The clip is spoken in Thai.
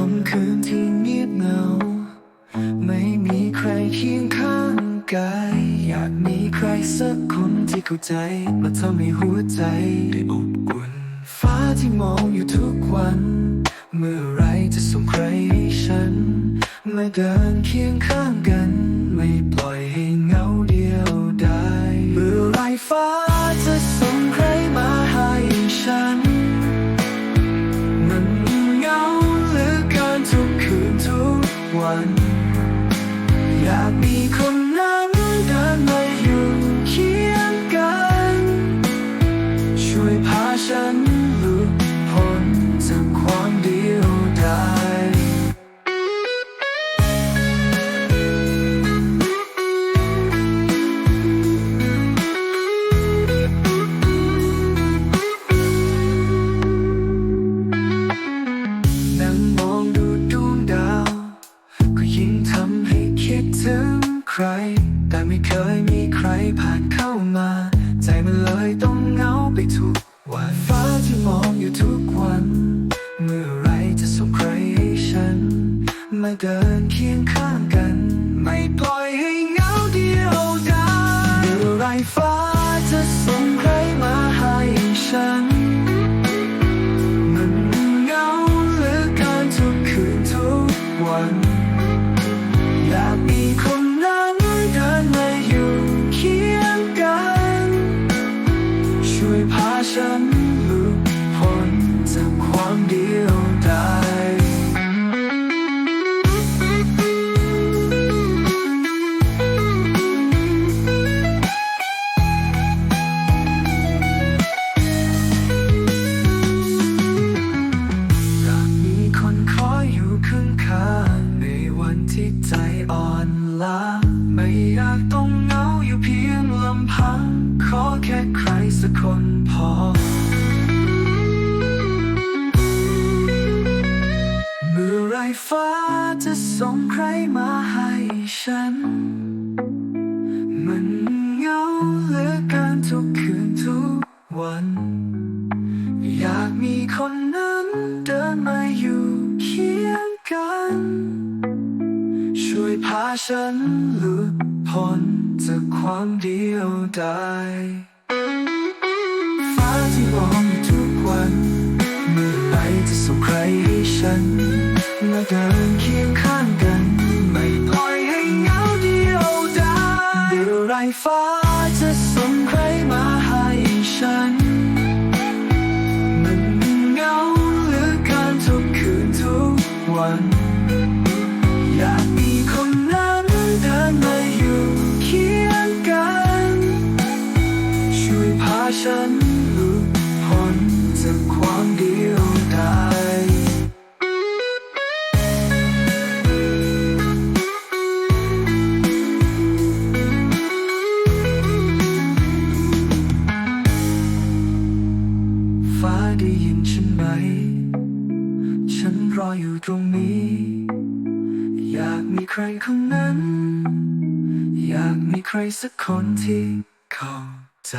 ค่ำคืนที่เงีเงา ไม่มีใครเคียงข้างกายอยากมีใครสักคนที่เข้ใจและทำให้หัวใจได้อบอุ่น ฟ้าที่มองอยู่ทุกวัน เมื่อไรจะส่งใครให้ฉัน มาเดินเคียงข้างกัน ผ่านเข้ามา ใจมันเลยต้องเหงาไปทุกวันฟ้าที่มองอยู่ทุกวัน เมื่อไรจะส่งใครให้ฉัน มาเดินเคียงข้างกัน ไม่ปล่อย ฉันหลุดพ้นจากความเดียว มาให้ฉัน มันเหงาเหลือเกินทุกคืนทุกวัน อยากมีคนนั้นเดินมาอยู่เคียงกัน ช่วยพาฉันหลุดพ้นจากความเดียวดายฟ้าที่มองทุกวัน เมื่อไรจะส่งใครให้ฉันายฟ้าจะส่งใครมาให้ฉัน มันเหงาเหลือเกินทุกคืนทุกวัน รออยู่ตรงนี้ อยากมีใครคนนั้น อยากมีใครสักคนที่เข้าใจ